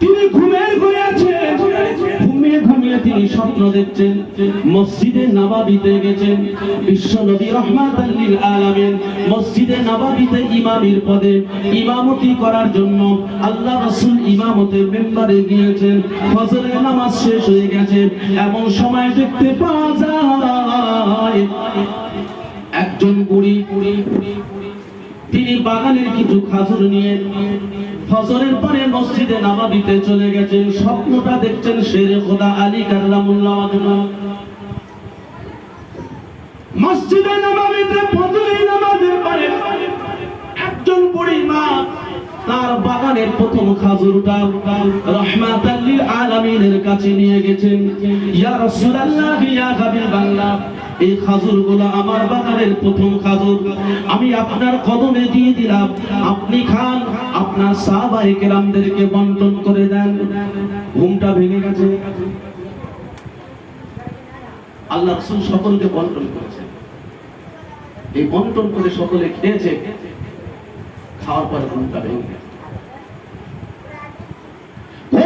তিনি ঘুমের ঘরে আছেন। ঘুমিয়ে ঘুমিয়ে তিনি স্বপ্ন দেখছেন। মসজিদে নবাবিতে গেছেন। বিশ্ব নবী রহমাত আল্লিল আলামিন মসজিদে নবাবিতে ইমামের পদে ইমামতি করার জন্য আল্লাহ রাসূল ইমামতের মেম্বারে গিয়েছেন। ফজরের নামাজ শেষ হয়ে গেছে। এমন সময় দেখতে পাওয়া যায় একজন বুড়ি তিনি বাগানের কিছু খাজুর নিয়ে ফজরের পরে মসজিদে নামাবিতে চলে গেছেন। স্বপ্নটা দেখছেন শেরে খোদা আলী কার্লামুল্লাহ আজমা। মসজিদে নামাবিতে ফজরের নামাজের পরে একজন বুড়ি মা তার বাগানের প্রথম খাজুরটা রহমাতাল্লিল আলামিনের কাছে নিয়ে গেছেন। ইয়া রাসূলুল্লাহ, ইয়া হাবিবাল্লাহ এই খাজুরগুলো আমার বাগানের প্রথম খাজুর। আমি আপনার কদমে দিয়ে দিলাম। আপনি খান, আপনার সাহাবায়ে কেরামদেরকে বন্টন করে দেন। ঘুমটা ভেঙে গেছে। আল্লাহ রাসূল সকলকে বন্টন করেছেন। এই বন্টন করে সকলে খেয়েছে। খাওয়ার পরে ঘুমটা ভেঙে গেছে।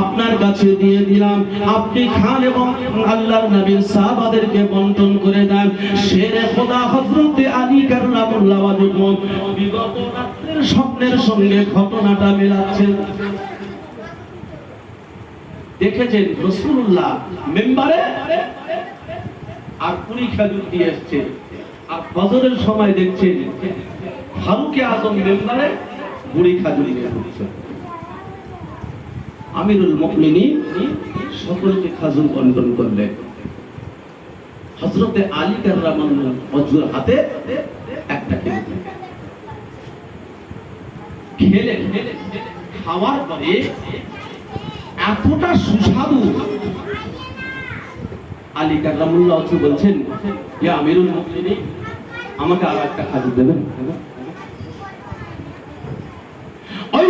আপনার কাছে দিয়ে দিলাম। আপনি খান এবং নবীর সাহাবাদেরকে বন্টন করে দেন। খোদা আলী স্বপ্নের সঙ্গে ঘটনাটা মেলাচ্ছেন দেখেছেন রসুল্লাহ মেম্বারে? আর কুড়ি খেজুর দিয়ে আর সময় দেখছেন ফারুকে আজম মেম্বারে? খাজুর আমিরুল সকলকে খাজুর বন্টন করলেন হযরতে আলী হাতে একটা খেজুর খেলে খাওয়ার পরে এতটা সুস্বাদু। আলী কাকরামুল্লাহ বলছেন আমিরুল মুমিনিন, আমাকে আর একটা খাজুর দেবেন?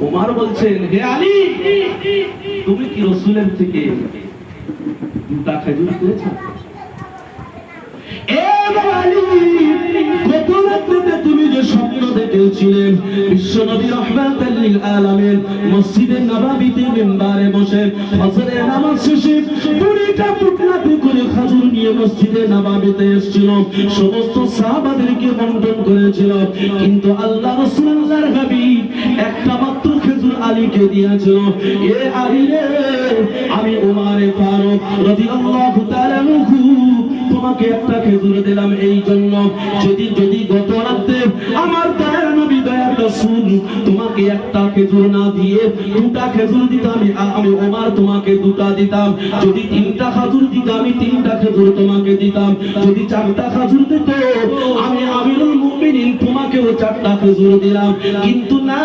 ওমর বলছেন হে আলী তুমি কি রসুলের থেকে দুটা খেজুর খেয়েছ? এ আলী দেখেছিলেন বিশ্বনবী রহমাতাল লিল আলামিন মসজিদে নববীতে মিম্বারে বসে ফজরের নামাজ শেষে বুড়িটা টুকরাতে করে খাজুর নিয়ে মসজিদে এসেছিল। সমস্ত সাহাবাদেরকে করেছিল। কিন্তু আল্লাহ রাসূলুল্লাহর হাবিব একটা মাত্র খেজুর আলীকে দিয়েছিল। এ আলী রে আমি উমারে ফারুক রাদিয়াল্লাহু তাআলা আনহু তোমাকে একটা খেজুর দিলাম এই জন্য যদি যদি গত রাতে আমার তোমাকে দুটা দিতাম যদি তিনটা দিতাম আমি তিনটা খেজুর তোমাকে দিতাম। যদি চারটা দিত, আমি আমিরুল তোমাকেও চারটা খেজুর দিলাম। কিন্তু না